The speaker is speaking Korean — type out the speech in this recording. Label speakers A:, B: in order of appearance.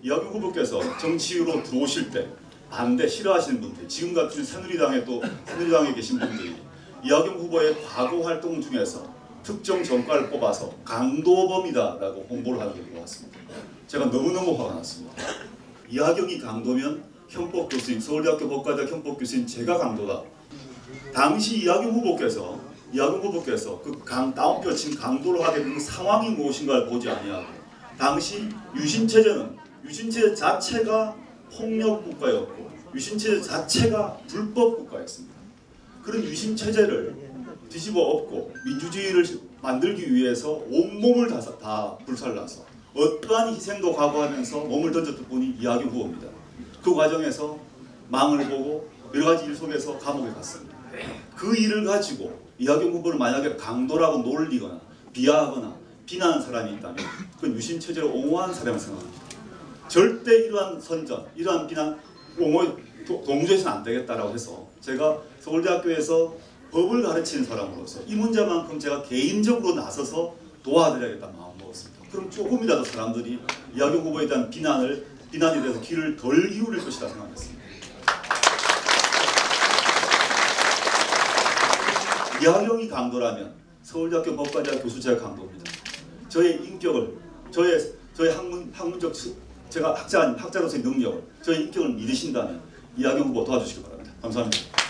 A: 이학용 후보께서 정치로 들어오실 때 반대 싫어하시는 분들 지금 같은 새누리당에 또 새누리당에 계신 분들이 이학용 후보의 과거 활동 중에서 특정 정과를 뽑아서 강도범이다라고 홍보를 하는 게 왔습니다. 제가 너무너무 화가 났습니다. 이학용이 강도면 형법 교수인 서울대학교 법과대학 형법 교수인 제가 강도다. 당시 이학용 후보께서 이학용 후보께서 그강 다운표 친 강도를 하게 된 상황이 무엇인가를 보지 아니하고 당시 유신 체제는 유신 체제 자체가 폭력 국가였고 유신 체제 자체가 불법 국가였습니다. 그런 유신 체제를 뒤집어 엎고 민주주의를 만들기 위해서 온몸을 다, 다 불살라서 어떠한 희생도 각오하면서 몸을 던졌던 분이 이학용 후보입니다. 그 과정에서 망을 보고 여러 가지 일 속에서 감옥에 갔습니다. 그 일을 가지고 이학용 후보를 만약에 강도라고 놀리거나 비하하거나 비난하는 사람이 있다면 그건 유신 체제를 옹호하는 사람을 생각합니다. 절대 이러한 선전, 이러한 비난 도- 동조해서는 안 되겠다라고 해서 제가 서울대학교에서 법을 가르치는 사람으로서 이 문제만큼 제가 개인적으로 나서서 도와드려야겠다는 마음 먹었습니다. 그럼 조금이라도 사람들이 이학용 후보에 대한 비난을 비난에 대해서 귀를 덜 기울일 것이다 생각했습니다. 이학용이 강도라면 서울대학교 법과대학 교수 제가 강도입니다. 저의 인격을 저의 저의 학문 학문적 수- 제가 학자 학자로서의 능력을 저의 인격을 믿으신다면 이학용 후보 도와주시기 바랍니다. 감사합니다.